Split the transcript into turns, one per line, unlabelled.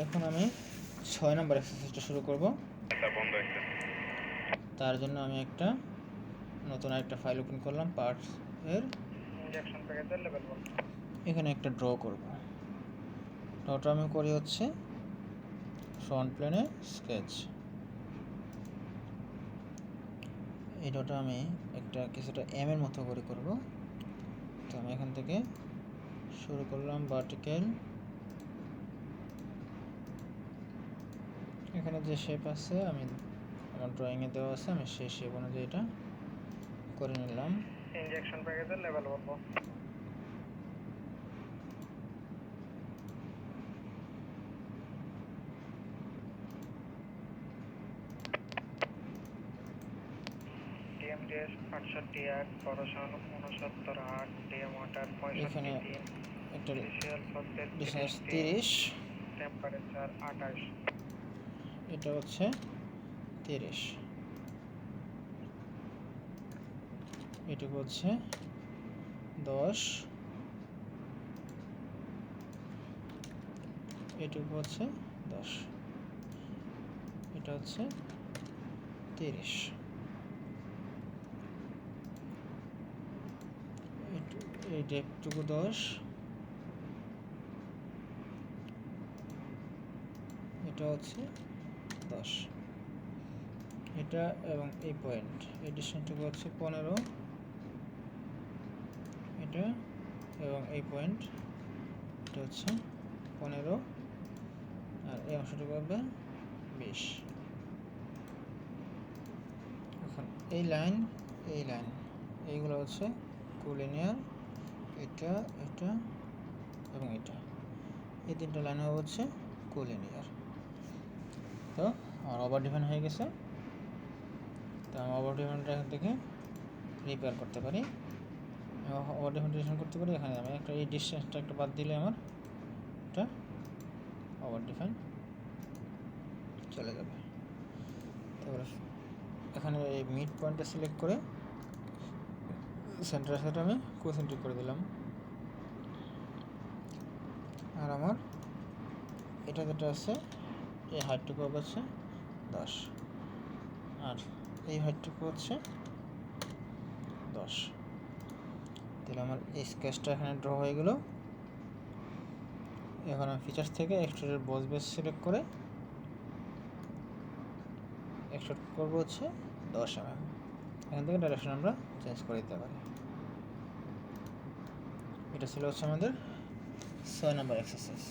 এখন আমি ছয় নম্বর এক্সারসাইজটা শুরু করব। তার জন্য আমি একটা নতুন একটা ফাইল ওপেন করলাম পার্টস এর। এখানে একটা ড্র করব। ড্রটা আমি করি হচ্ছে ফ্রন্ট প্লেনে স্কেচ এই ড্রটা আমি একটা কিছুটা এম এর মতো করে করব। তো আমি এখান থেকে শুরু করলাম ভার্টিক্যাল এখানে যে শেপ আছে আমি আমার ড্রয়িংয়ে দেওয়া আছে আমি সেই শেপ অনুযায়ী এটা করে নিলাম।
ইনজেকশন প্যাকেজের লেভেল পঁয়ষট্টি
এখানে একটা তিরিশ
টেম্পারেচার আঠাশ।
এটা হচ্ছে তিরিশ। এটুকু হচ্ছে দশ। এটুকু হচ্ছে দশ। এটা হচ্ছে তিরিশ। এটু- এই ডেপটুকু দশ। এটা হচ্ছে দশ এটা এবং এই পয়েন্ট এই ডিস্টেন্সটুকু হচ্ছে পনেরো। এটা এবং এই পয়েন্ট এটা হচ্ছে পনেরো। আর এই অংশটুকু হবে বিশ। এখন এই লাইন এই লাইন এইগুলো হচ্ছে কুলিনিয়ার এটা এটা এবং এটা। এই তিনটা লাইন হচ্ছে কুলিনিয়ার তো আমার ওভার ডিফেন্ড হয়ে গেছে। তো আমি ওভার ডিফেন্ডটা এখান থেকে রিপেয়ার করতে পারি। ওভার ডিফেন্ডেশন করতে পারি, এখানে আমি একটা এই ডিস্টেন্সটা একটা বাদ দিলে আমার এটা ওভার ডিফেন্ড চলে যাবে। তারপরে এখানে এই মিড পয়েন্টটা সিলেক্ট করে সেন্টারের সাথে আমি কোসেন্ট্রিক করে দিলাম। আর আমার এটা যেটা আছে, এই হাইটটুকু হচ্ছে দশ। আর এই হাইটটুকু হচ্ছে দশ। তাহলে আমার এই স্কেচটা এখানে ড্র হয়ে গেল। এখন আমি ফিচার্স থেকে এক্সট্রুডের বস বেস সিলেক্ট করে এক্সট্রুড করব হচ্ছে দশ এমএম এখান থেকে ডাইরেকশন আমরা চেঞ্জ করে দিতে পারি। এটা ছিল হচ্ছে আমাদের ছয় নম্বর এক্সারসাইজ